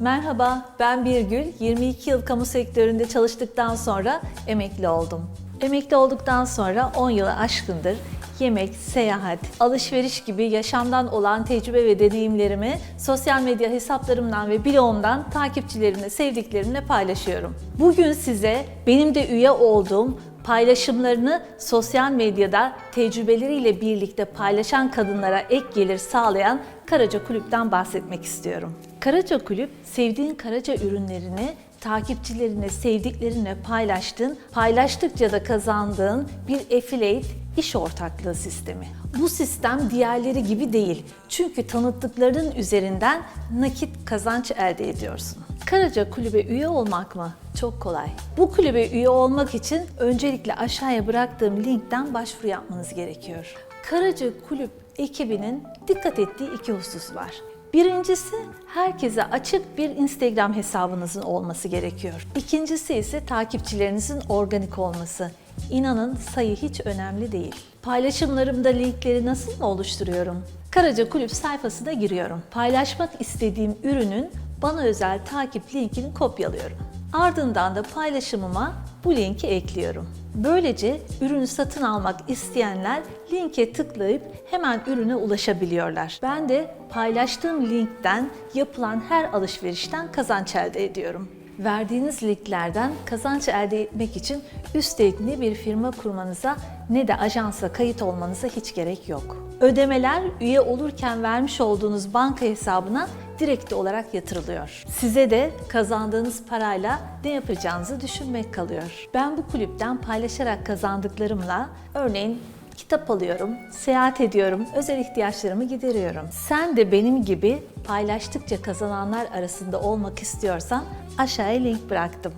Merhaba, ben Birgül. 22 yıl kamu sektöründe çalıştıktan sonra emekli oldum. Emekli olduktan sonra 10 yılı aşkındır yemek, seyahat, alışveriş gibi yaşamdan olan tecrübe ve deneyimlerimi sosyal medya hesaplarımdan ve blogumdan takipçilerimle, sevdiklerimle paylaşıyorum. Bugün size benim de üye olduğum paylaşımlarını sosyal medyada tecrübeleriyle birlikte paylaşan kadınlara ek gelir sağlayan Karaca Kulüp'ten bahsetmek istiyorum. Karaca Kulüp, sevdiğin Karaca ürünlerini takipçilerine, sevdiklerine paylaştığın, paylaştıkça da kazandığın bir affiliate iş ortaklığı sistemi. Bu sistem diğerleri gibi değil. Çünkü tanıttıklarının üzerinden nakit kazanç elde ediyorsun. Karaca Kulübe üye olmak mı? Çok kolay. Bu kulübe üye olmak için öncelikle aşağıya bıraktığım linkten başvuru yapmanız gerekiyor. Karaca Kulüp ekibinin dikkat ettiği iki husus var. Birincisi herkese açık bir Instagram hesabınızın olması gerekiyor. İkincisi ise takipçilerinizin organik olması. İnanın sayı hiç önemli değil. Paylaşımlarımda linkleri nasıl mı oluşturuyorum? Karaca Kulüp sayfasına giriyorum. Paylaşmak istediğim ürünün bana özel takip linkini kopyalıyorum. Ardından da paylaşımıma bu linki ekliyorum. Böylece ürünü satın almak isteyenler linke tıklayıp hemen ürüne ulaşabiliyorlar. Ben de paylaştığım linkten yapılan her alışverişten kazanç elde ediyorum. Verdiğiniz linklerden kazanç elde etmek için üstelik ne bir firma kurmanıza ne de ajansa kayıt olmanıza hiç gerek yok. Ödemeler üye olurken vermiş olduğunuz banka hesabına direkt olarak yatırılıyor. Size de kazandığınız parayla ne yapacağınızı düşünmek kalıyor. Ben bu kulüpten paylaşarak kazandıklarımla örneğin kitap alıyorum, seyahat ediyorum, özel ihtiyaçlarımı gideriyorum. Sen de benim gibi paylaştıkça kazananlar arasında olmak istiyorsan aşağıya link bıraktım.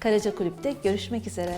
Karaca Kulüp'te görüşmek üzere.